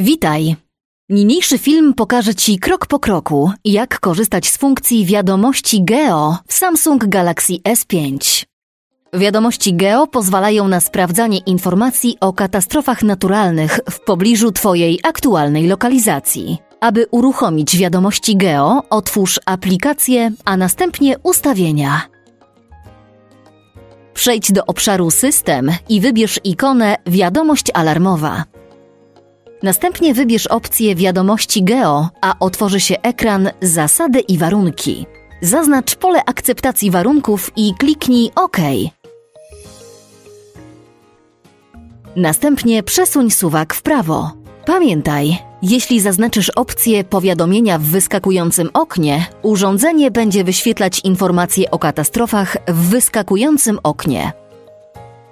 Witaj! Niniejszy film pokaże Ci krok po kroku, jak korzystać z funkcji wiadomości Geo w Samsung Galaxy S5. Wiadomości Geo pozwalają na sprawdzanie informacji o katastrofach naturalnych w pobliżu Twojej aktualnej lokalizacji. Aby uruchomić wiadomości Geo, otwórz aplikację, a następnie ustawienia. Przejdź do obszaru System i wybierz ikonę Wiadomość alarmowa. Następnie wybierz opcję Wiadomości Geo, a otworzy się ekran Zasady i warunki. Zaznacz pole akceptacji warunków i kliknij OK. Następnie przesuń suwak w prawo. Pamiętaj, jeśli zaznaczysz opcję powiadomienia w wyskakującym oknie, urządzenie będzie wyświetlać informacje o katastrofach w wyskakującym oknie.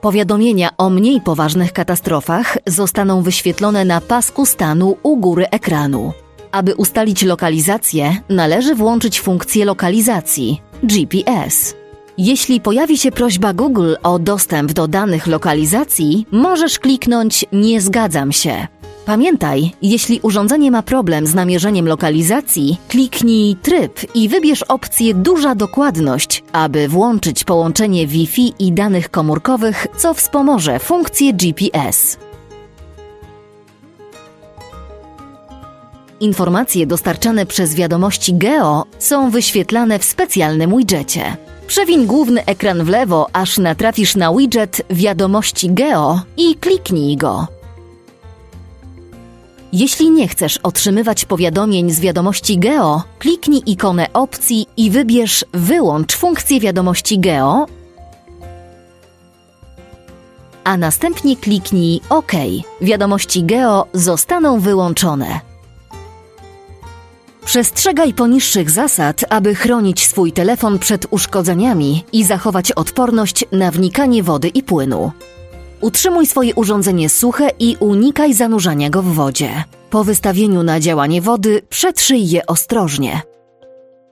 Powiadomienia o mniej poważnych katastrofach zostaną wyświetlone na pasku stanu u góry ekranu. Aby ustalić lokalizację, należy włączyć funkcję lokalizacji GPS. Jeśli pojawi się prośba Google o dostęp do danych lokalizacji, możesz kliknąć Nie zgadzam się. Pamiętaj, jeśli urządzenie ma problem z namierzeniem lokalizacji, kliknij Tryb i wybierz opcję Duża dokładność, aby włączyć połączenie Wi-Fi i danych komórkowych, co wspomoże funkcję GPS. Informacje dostarczane przez wiadomości Geo są wyświetlane w specjalnym widgetie. Przewiń główny ekran w lewo, aż natrafisz na widget Wiadomości Geo i kliknij go. Jeśli nie chcesz otrzymywać powiadomień z wiadomości Geo, kliknij ikonę opcji i wybierz Wyłącz funkcję wiadomości Geo, a następnie kliknij OK. Wiadomości Geo zostaną wyłączone. Przestrzegaj poniższych zasad, aby chronić swój telefon przed uszkodzeniami i zachować odporność na wnikanie wody i płynu. Utrzymuj swoje urządzenie suche i unikaj zanurzania go w wodzie. Po wystawieniu na działanie wody przetrzyj je ostrożnie.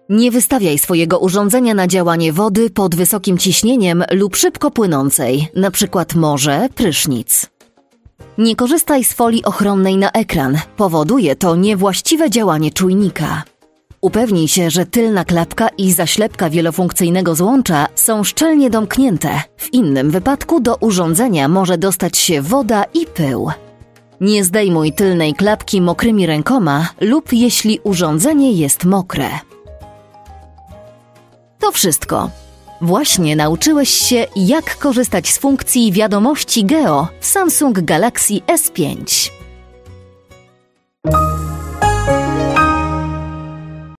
Nie wystawiaj swojego urządzenia na działanie wody pod wysokim ciśnieniem lub szybko płynącej, np. morze, prysznic. Nie korzystaj z folii ochronnej na ekran, powoduje to niewłaściwe działanie czujnika. Upewnij się, że tylna klapka i zaślepka wielofunkcyjnego złącza są szczelnie domknięte. W innym wypadku do urządzenia może dostać się woda i pył. Nie zdejmuj tylnej klapki mokrymi rękoma lub jeśli urządzenie jest mokre. To wszystko. Właśnie nauczyłeś się, jak korzystać z funkcji wiadomości Geo w Samsung Galaxy S5.